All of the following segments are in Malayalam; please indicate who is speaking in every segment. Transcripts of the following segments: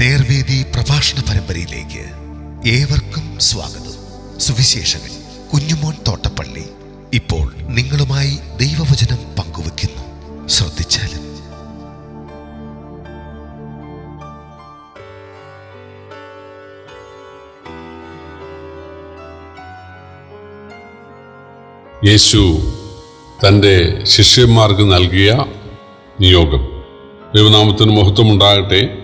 Speaker 1: നേർവേദി പ്രഭാഷണ പരമ്പരയിലേക്ക് ഏവർക്കും സ്വാഗതം. സുവിശേഷകൻ കുഞ്ഞുമോൻ തോട്ടപ്പള്ളി ഇപ്പോൾ നിങ്ങളുമായി ദൈവവചനം പങ്കുവെക്കുന്നു ശ്രദ്ധിച്ചാലും.
Speaker 2: യേശു തന്റെ ശിഷ്യന്മാർക്ക് നൽകിയ നിയോഗം. ദൈവനാമത്തിന് മഹത്വമുണ്ടാകട്ടെ.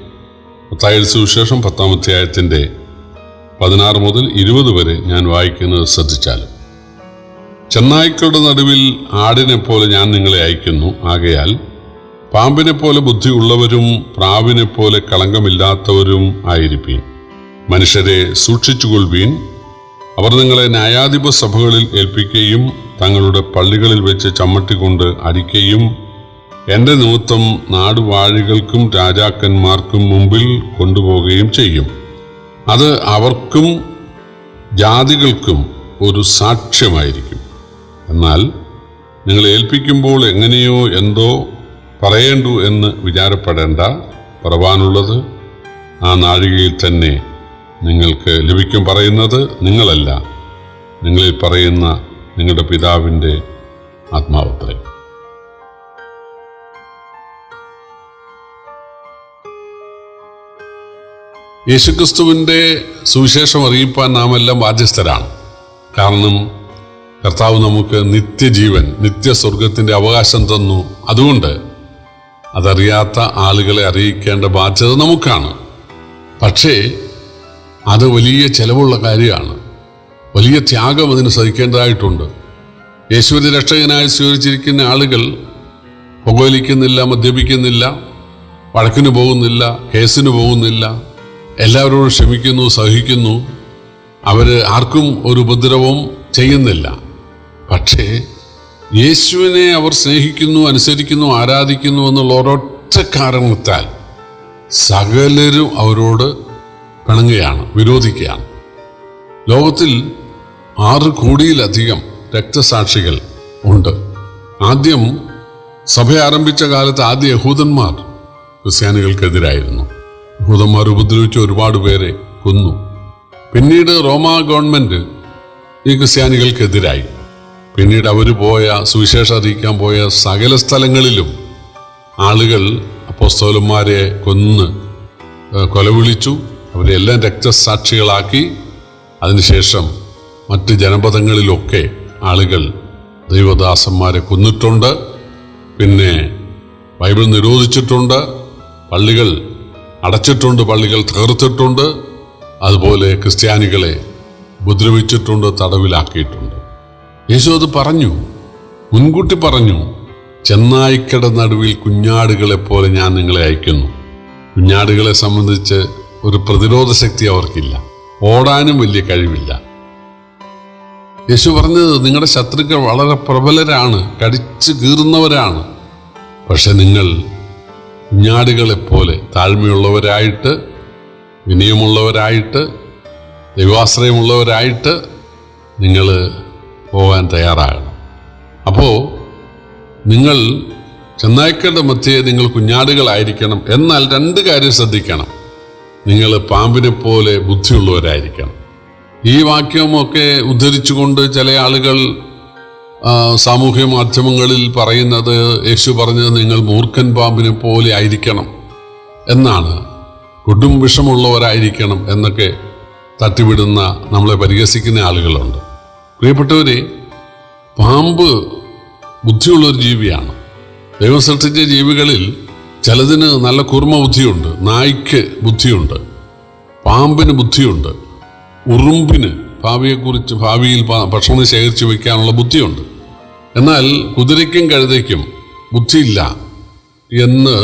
Speaker 2: പത്തായ സുവിശേഷം പത്താം അധ്യായത്തിന്റെ പതിനാറ് മുതൽ ഇരുപത് വരെ ഞാൻ വായിക്കുന്നത് ശ്രദ്ധിച്ചാലും. ചെന്നായ്ക്കളുടെ നടുവിൽ ആടിനെ പോലെ ഞാൻ നിങ്ങളെ അയക്കുന്നു. ആകയാൽ പാമ്പിനെ പോലെ ബുദ്ധിയുള്ളവരും പ്രാവിനെ പോലെ കളങ്കമില്ലാത്തവരും ആയിരിപ്പീൻ. മനുഷ്യരെ സൂക്ഷിച്ചുകൊള്ളുവീൻ അവർ നിങ്ങളെ ന്യായാധിപ സഭകളിൽ ഏൽപ്പിക്കുകയും തങ്ങളുടെ പള്ളികളിൽ വെച്ച് ചമ്മട്ടിക്കൊണ്ട് അടിക്കുകയും എന്റെ നിമിത്തം നാടുവാഴികൾക്കും രാജാക്കന്മാർക്കും മുമ്പിൽ കൊണ്ടുപോവുകയും ചെയ്യും. അത് അവർക്കും ജാതികൾക്കും ഒരു സാക്ഷ്യമായിരിക്കും. എന്നാൽ നിങ്ങൾ ഏൽപ്പിക്കുമ്പോൾ എങ്ങനെയോ എന്തോ പറയേണ്ടു എന്ന് വിചാരപ്പെടേണ്ട പറവാനുള്ളത് ആ നാഴികയിൽ തന്നെ നിങ്ങൾക്ക് ലഭിക്കും പറയുന്നത് നിങ്ങളല്ല. നിങ്ങളിൽ പറയുന്ന നിങ്ങളുടെ പിതാവിന്റെ ആത്മാവത്രേ. യേശുക്രിസ്തുവിന്റെ സുവിശേഷം അറിയിപ്പാൻ നാം എല്ലാം ബാധ്യസ്ഥരാണ്. കാരണം കർത്താവ് നമുക്ക് നിത്യജീവൻ നിത്യസ്വർഗത്തിന്റെ അവകാശം തന്നു. അതുകൊണ്ട് അതറിയാത്ത ആളുകളെ അറിയിക്കേണ്ട ബാധ്യത നമുക്കാണ്. പക്ഷേ അത് വലിയ ചെലവുള്ള കാര്യമാണ്. വലിയ ത്യാഗം അതിന് സഹിക്കേണ്ടതായിട്ടുണ്ട്. യേശുവിന്റെ രക്ഷകനായി സ്വീകരിച്ചിരിക്കുന്ന ആളുകൾ പുകവലിക്കുന്നില്ല മദ്യപിക്കുന്നില്ല വഴക്കിന് പോകുന്നില്ല കേസിന് പോകുന്നില്ല എല്ലാവരോടും ക്ഷമിക്കുന്നു സഹിക്കുന്നു. അവർ ആർക്കും ഒരു ഉപദ്രവവും ചെയ്യുന്നില്ല. പക്ഷേ യേശുവിനെ അവർ സ്നേഹിക്കുന്നു അനുസരിക്കുന്നു ആരാധിക്കുന്നു എന്നുള്ള ഒരൊറ്റ കാരണത്താൽ സകലരും അവരോട് പിണങ്ങുകയാണ് വിരോധിക്കുകയാണ്. ലോകത്തിൽ ആറ് കോടിയിലധികം രക്തസാക്ഷികൾ ഉണ്ട്. ആദ്യം സഭ ആരംഭിച്ച കാലത്ത് ആദ്യ യഹൂദന്മാർ ക്രിസ്ത്യാനികൾക്കെതിരായിരുന്നു. യഹൂദന്മാർ ഉപദ്രവിച്ച ഒരുപാട് പേരെ കൊന്നു. പിന്നീട് റോമാ ഗവൺമെന്റ് ഈ ക്രിസ്ത്യാനികൾക്കെതിരായി. പിന്നീട് അവർ പോയ സുവിശേഷം അറിയിക്കാൻ പോയ സകല സ്ഥലങ്ങളിലും ആളുകൾ അപ്പോസ്തോലന്മാരെ കൊന്ന് കൊലവിളിച്ചു. അവരെല്ലാം രക്തസാക്ഷികളാക്കി. അതിനുശേഷം മറ്റ് ജനപദങ്ങളിലൊക്കെ ആളുകൾ ദൈവദാസന്മാരെ കൊന്നിട്ടുണ്ട്. പിന്നെ ബൈബിൾ നിരോധിച്ചിട്ടുണ്ട്. പള്ളികൾ അടച്ചിട്ടുണ്ട് പള്ളികൾ തകർത്തിട്ടുണ്ട് അതുപോലെ ക്രിസ്ത്യാനികളെ ഉപദ്രവിച്ചിട്ടുണ്ട് തടവിലാക്കിയിട്ടുണ്ട്. യേശു അത് പറഞ്ഞു മുൻകൂട്ടി പറഞ്ഞു ചെന്നായിക്കട നടുവിൽ കുഞ്ഞാടുകളെ പോലെ ഞാൻ നിങ്ങളെ അയക്കുന്നു. കുഞ്ഞാടുകളെ സംബന്ധിച്ച് ഒരു പ്രതിരോധ ശക്തി അവർക്കില്ല ഓടാനും വലിയ കഴിവില്ല. യേശു പറഞ്ഞത് നിങ്ങളുടെ ശത്രുക്കൾ വളരെ പ്രബലരാണ് കടിച്ചു കീറുന്നവരാണ് പക്ഷെ നിങ്ങൾ കുഞ്ഞാടുകളെപ്പോലെ താഴ്മയുള്ളവരായിട്ട് വിനയമുള്ളവരായിട്ട് ദൈവാശ്രയമുള്ളവരായിട്ട് നിങ്ങൾ പോകാൻ തയ്യാറാകണം. അപ്പോൾ നിങ്ങൾ ചെന്നായ്ക്കളുടെ മധ്യേ നിങ്ങൾ കുഞ്ഞാടുകളായിരിക്കണം. എന്നാൽ രണ്ട് കാര്യം ശ്രദ്ധിക്കണം. നിങ്ങൾ പാമ്പിനെ പോലെ ബുദ്ധിയുള്ളവരായിരിക്കണം. ഈ വാക്യമൊക്കെ ഉദ്ധരിച്ചുകൊണ്ട് ചില ആളുകൾ സാമൂഹ്യ മാധ്യമങ്ങളിൽ പറയുന്നത് യേശു പറഞ്ഞത് നിങ്ങൾ മൂർഖൻ പാമ്പിനെ പോലെ ആയിരിക്കണം എന്നാണ്. കൊടും വിഷമുള്ളവരായിരിക്കണം എന്നൊക്കെ തട്ടിവിടുന്ന നമ്മളെ പരിഹസിക്കുന്ന ആളുകളുണ്ട്. പ്രിയപ്പെട്ടവരെ പാമ്പ് ബുദ്ധിയുള്ളൊരു ജീവിയാണ്. ദൈവം സൃഷ്ടിച്ച ജീവികളിൽ ചിലതിന് നല്ല കുർമ്മ ബുദ്ധിയുണ്ട് നായ്ക്ക് ബുദ്ധിയുണ്ട് പാമ്പിന് ബുദ്ധിയുണ്ട് ഉറുമ്പിന് ഭാവിയെക്കുറിച്ച് ഭാവിയിൽ ഭക്ഷണം ശേഖരിച്ച് വയ്ക്കാനുള്ള ബുദ്ധിയുണ്ട്. എന്നാൽ കുതിരയ്ക്കും കഴുതയ്ക്കും ബുദ്ധിയില്ല എന്ന്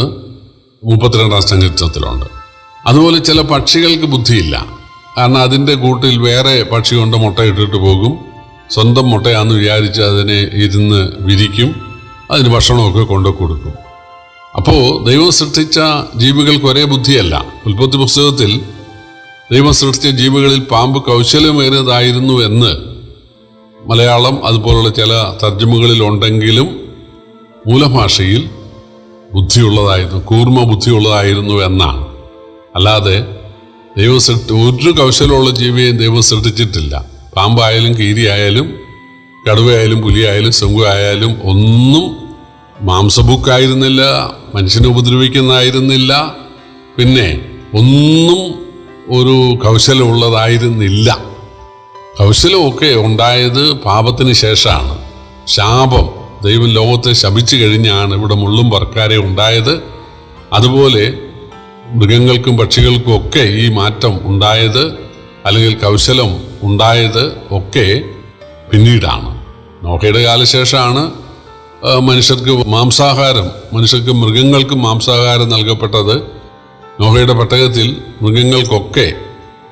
Speaker 2: മുപ്പത്തിരണ്ടാം സംഘത്തിലുണ്ട് അതുപോലെ ചില പക്ഷികൾക്ക് ബുദ്ധിയില്ല. കാരണം അതിന്റെ കൂട്ടിൽ വേറെ പക്ഷി കൊണ്ട് മുട്ടയിട്ടിട്ട് പോകും. സ്വന്തം മുട്ടയാന്ന് വിചാരിച്ച് അതിനെ ഇരുന്ന് വിരിക്കും. അതിന് ഭക്ഷണമൊക്കെ കൊണ്ടു കൊടുക്കും. അപ്പോൾ ദൈവം സൃഷ്ടിച്ച ജീവികൾക്ക് ഒരേ ബുദ്ധിയല്ല. ഉൽപ്പത്തി പുസ്തകത്തിൽ ദൈവം സൃഷ്ടിച്ച ജീവികളിൽ പാമ്പ് കൗശലമേറിയതായിരുന്നു എന്ന് മലയാളം അതുപോലുള്ള ചില തർജമകളിൽ ഉണ്ടെങ്കിലും മൂലഭാഷയിൽ ബുദ്ധിയുള്ളതായിരുന്നു കൂർമ്മ ബുദ്ധിയുള്ളതായിരുന്നു എന്നാണ്. അല്ലാതെ ദൈവം സൃഷ്ടി ഒരു കൗശലമുള്ള ജീവിയെയും ദൈവം സൃഷ്ടിച്ചിട്ടില്ല. പാമ്പായാലും കീരിയായാലും കടുവയായാലും പുലിയായാലും ശംഖു ആയാലും ഒന്നും മാംസബുക്കായിരുന്നില്ല മനുഷ്യനെ ഉപദ്രവിക്കുന്നതായിരുന്നില്ല പിന്നെ ഒന്നും ഒരു കൗശലമുള്ളതായിരുന്നില്ല. കൗശലമൊക്കെ ഉണ്ടായത് പാപത്തിന് ശേഷമാണ്. ശാപം ദൈവം ലോകത്തെ ശപിച്ചു കഴിഞ്ഞാണ് ഇവിടെ മുള്ളും പറക്കാരെ ഉണ്ടായത്. അതുപോലെ മൃഗങ്ങൾക്കും പക്ഷികൾക്കും ഒക്കെ ഈ മാറ്റം ഉണ്ടായത് അല്ലെങ്കിൽ കൗശലം ഉണ്ടായത് ഒക്കെ പിന്നീടാണ്. നോക്കയുടെ കാലശേഷമാണ് മനുഷ്യർക്ക് മാംസാഹാരം മനുഷ്യർക്ക് മൃഗങ്ങൾക്കും മാംസാഹാരം നൽകപ്പെട്ടത്. നോഹയുടെ പട്ടകത്തിൽ മൃഗങ്ങൾക്കൊക്കെ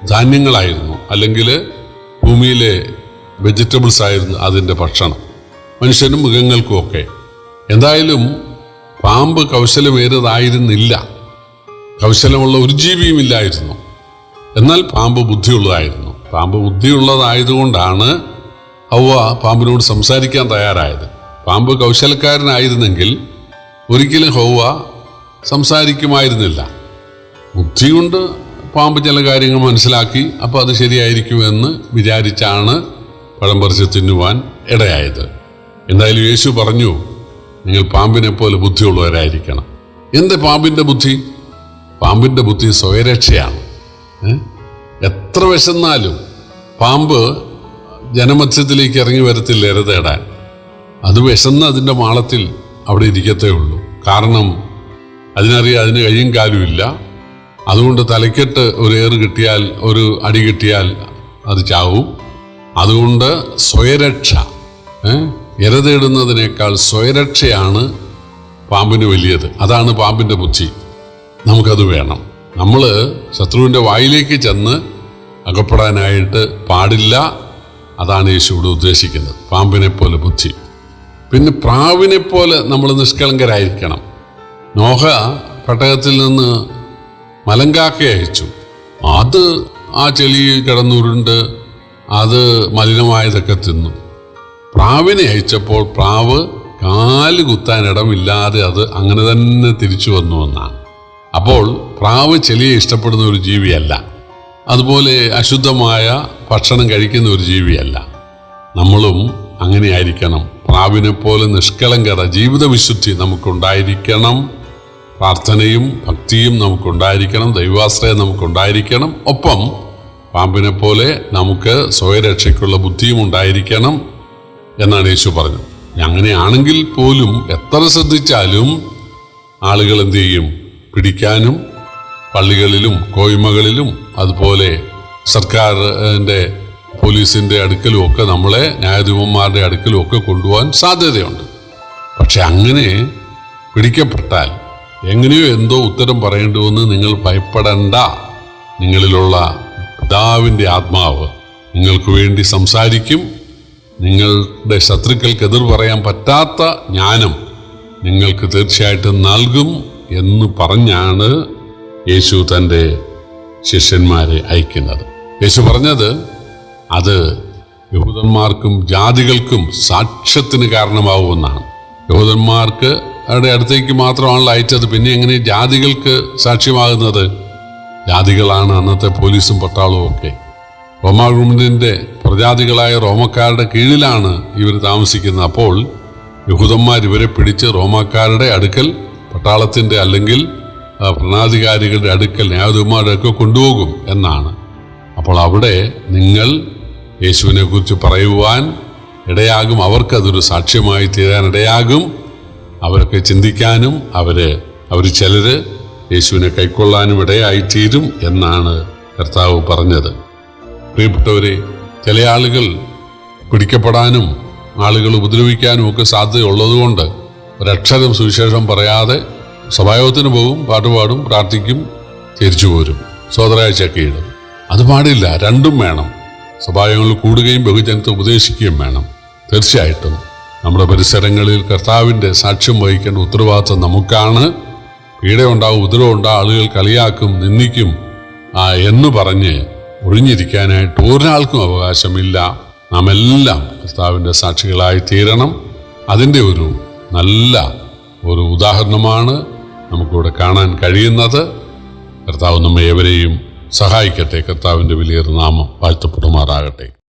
Speaker 2: ധാന്യങ്ങളായിരുന്നു. അല്ലെങ്കിൽ ഭൂമിയിലെ വെജിറ്റബിൾസ് ആയിരുന്നു അതിന്റെ ഭക്ഷണം. മനുഷ്യനും മൃഗങ്ങൾക്കും ഒക്കെ. എന്തായാലും പാമ്പ് കൗശലമേറിയതായിരുന്നില്ല. കൗശലമുള്ള ഒരു ജീവിയും ഇല്ലായിരുന്നു. എന്നാൽ പാമ്പ് ബുദ്ധിയുള്ളതായിരുന്നു. പാമ്പ് ബുദ്ധിയുള്ളതായതുകൊണ്ടാണ് അവ പാമ്പിനോട് സംസാരിക്കാൻ തയ്യാറായത്. പാമ്പ് കൗശലക്കാരനായിരുന്നെങ്കിൽ ഒരിക്കലും ഹൗവ സംസാരിക്കുമായിരുന്നില്ല. ബുദ്ധി കൊണ്ട് പാമ്പ് ചില കാര്യങ്ങൾ മനസ്സിലാക്കി അപ്പോൾ അത് ശരിയായിരിക്കുമെന്ന് വിചാരിച്ചാണ് പഴം പറിച്ച് തിന്നുവാൻ ഇടയായത്. എന്തായാലും യേശു പറഞ്ഞു നിങ്ങൾ പാമ്പിനെ പോലെ ബുദ്ധിയുള്ളവരായിരിക്കണം. എന്ത് പാമ്പിന്റെ ബുദ്ധി? പാമ്പിന്റെ ബുദ്ധി സ്വയരക്ഷയാണ്? എത്ര വിശന്നാലും പാമ്പ് ജനമത്സ്യത്തിലേക്ക് ഇറങ്ങി വരത്തില്ല ഇരതേടാൻ അത് വിശന്ന് അതിന്റെ മാളത്തിൽ അവിടെ ഇരിക്കത്തേ ഉള്ളൂ. കാരണം അതിനറിയാം അതിന് കയ്യും കാലും ഇല്ല അതുകൊണ്ട് തലക്കെട്ട് ഒരു ഏറ് കിട്ടിയാൽ ഒരു അടി കിട്ടിയാൽ അത് ചാവും. അതുകൊണ്ട് സ്വയരക്ഷ? ഇര തേടുന്നതിനേക്കാൾ സ്വയരക്ഷയാണ് പാമ്പിന് വലിയത്. അതാണ് പാമ്പിന്റെ ബുദ്ധി. നമുക്കത് വേണം. നമ്മൾ ശത്രുവിന്റെ വായിലേക്ക് ചെന്ന് അകപ്പെടാനായിട്ട് പാടില്ല. അതാണ് യേശു ഇവിടെ ഉദ്ദേശിക്കുന്നത്. പാമ്പിനെ പോലെ ബുദ്ധി. പിന്നെ പ്രാവിനെ പോലെ നമ്മൾ നിഷ്കളങ്കരായിരിക്കണം. നോഹ പെട്ടകത്തിൽ നിന്ന് മലങ്കാക്ക അയച്ചു. അത് ആ ചെളി കിടന്നുരുണ്ട്. അത് മലിനമായതൊക്കെ തിന്നു. പ്രാവിനെ അയച്ചപ്പോൾ പ്രാവ് കാൽ കുത്താൻ ഇടമില്ലാതെ അത് അങ്ങനെ തന്നെ തിരിച്ചു വന്നു എന്നാണ്. അപ്പോൾ പ്രാവ് ചെളിയെ ഇഷ്ടപ്പെടുന്ന ഒരു ജീവിയല്ല. അതുപോലെ അശുദ്ധമായ ഭക്ഷണം കഴിക്കുന്ന ഒരു ജീവിയല്ല. നമ്മളും അങ്ങനെയായിരിക്കണം. പ്രാവിനെ പോലെ നിഷ്കളങ്കത ജീവിതവിശുദ്ധി നമുക്കുണ്ടായിരിക്കണം. പ്രാർത്ഥനയും ഭക്തിയും നമുക്കുണ്ടായിരിക്കണം ദൈവാശ്രയം നമുക്കുണ്ടായിരിക്കണം. ഒപ്പം പാമ്പിനെ പോലെ നമുക്ക് സ്വയരക്ഷയ്ക്കുള്ള ബുദ്ധിയും ഉണ്ടായിരിക്കണം എന്നാണ് യേശു പറഞ്ഞത്. അങ്ങനെയാണെങ്കിൽ പോലും എത്ര ശ്രദ്ധിച്ചാലും ആളുകൾ എന്തു ചെയ്യും? പിടിക്കാനും പള്ളികളിലും കോയ്മകളിലും അതുപോലെ സർക്കാരിന്റെ പോലീസിന്റെ അടുക്കലും ഒക്കെ നമ്മളെ ന്യായാധിപന്മാരുടെ അടുക്കലും ഒക്കെ കൊണ്ടുപോകാൻ സാധ്യതയുണ്ട്. പക്ഷെ അങ്ങനെ പിടിക്കപ്പെട്ടാൽ എങ്ങനെയോ എന്തോ ഉത്തരം പറയേണ്ടുവെന്ന് നിങ്ങൾ ഭയപ്പെടണ്ട. നിങ്ങളിലുള്ള പിതാവിന്റെ ആത്മാവ് നിങ്ങൾക്ക് വേണ്ടി സംസാരിക്കും. നിങ്ങളുടെ ശത്രുക്കൾക്ക് എതിർ പറയാൻ പറ്റാത്ത ജ്ഞാനം നിങ്ങൾക്ക് തീർച്ചയായിട്ടും നൽകും എന്ന് പറഞ്ഞാണ് യേശു തന്റെ ശിഷ്യന്മാരെ അയക്കുന്നത്. യേശു പറഞ്ഞത് അത് യഹൂദന്മാർക്കും ജാതികൾക്കും സാക്ഷ്യത്തിന് കാരണമാവുമെന്നാണ്. യഹൂദന്മാർക്ക് അവരുടെ അടുത്തേക്ക് മാത്രമാണല്ലോ അയച്ചത്. പിന്നെ എങ്ങനെ ജാതികൾക്ക് സാക്ഷ്യമാകുന്നത്? ജാതികളാണ് അന്നത്തെ പോലീസും പട്ടാളവും ഒക്കെ. റോമാ പ്രജാതികളായ റോമക്കാരുടെ കീഴിലാണ് ഇവർ താമസിക്കുന്നത്. അപ്പോൾ യഹൂദന്മാർ ഇവരെ പിടിച്ച് റോമാക്കാരുടെ അടുക്കൽ പട്ടാളത്തിന്റെ അല്ലെങ്കിൽ ഭരണാധികാരികളുടെ അടുക്കൽ ന്യായാധിപന്മാരുടെ ഒക്കെ കൊണ്ടുപോകും എന്നാണ്. അപ്പോൾ അവിടെ നിങ്ങൾ യേശുവിനെ കുറിച്ച് പറയുവാൻ ഇടയാകും. അവർക്കതൊരു സാക്ഷ്യമായി തീരാൻ ഇടയാകും. അവരൊക്കെ ചിന്തിക്കാനും അവർ അവർ ചിലർ യേശുവിനെ കൈക്കൊള്ളാനും ഇടയായിത്തീരും എന്നാണ് കർത്താവ് പറഞ്ഞത്. പ്രിയപ്പെട്ടവരെ ചില ആളുകൾ പിടിക്കപ്പെടാനും ആളുകൾ ഉപദ്രവിക്കാനും ഒക്കെ സാധ്യതയുള്ളതുകൊണ്ട് ഒരക്ഷരം സുവിശേഷം പറയാതെ സഭായോഗത്തിന് പോകും പാട്ടുപാടും പ്രാർത്ഥിക്കും തിരിച്ചു പോരും. സോദരാഴ്ചയൊക്കെ ഇടും അത് പാടില്ല. രണ്ടും വേണം. സ്വഭാവങ്ങൾ കൂടുകയും ബഹുജനത്തെ ഉപദേശിക്കുകയും വേണം. തീർച്ചയായിട്ടും. നമ്മുടെ പരിസരങ്ങളിൽ കർത്താവിന്റെ സാക്ഷ്യം വഹിക്കേണ്ട ഉത്തരവാദിത്വം നമുക്കാണ്. പീഡയുണ്ടാവും ഉപദ്രവമുണ്ടാവും ആളുകൾ കളിയാക്കും നിന്ദിക്കും ആ എന്ന് പറഞ്ഞ് ഒഴിഞ്ഞിരിക്കാനായിട്ട് ഒരാൾക്കും അവകാശമില്ല. നാം എല്ലാം കർത്താവിന്റെ സാക്ഷികളായി തീരണം. അതിന്റെ ഒരു നല്ല ഒരു ഉദാഹരണമാണ് നമുക്കിവിടെ കാണാൻ കഴിയുന്നത്. കർത്താവ് നമ്മെ ഏവരെയും സഹായിക്കട്ടെ. കർത്താവിന്റെ വലിയൊരു നാമം വാഴ്ത്തപ്പെടുമാറാകട്ടെ.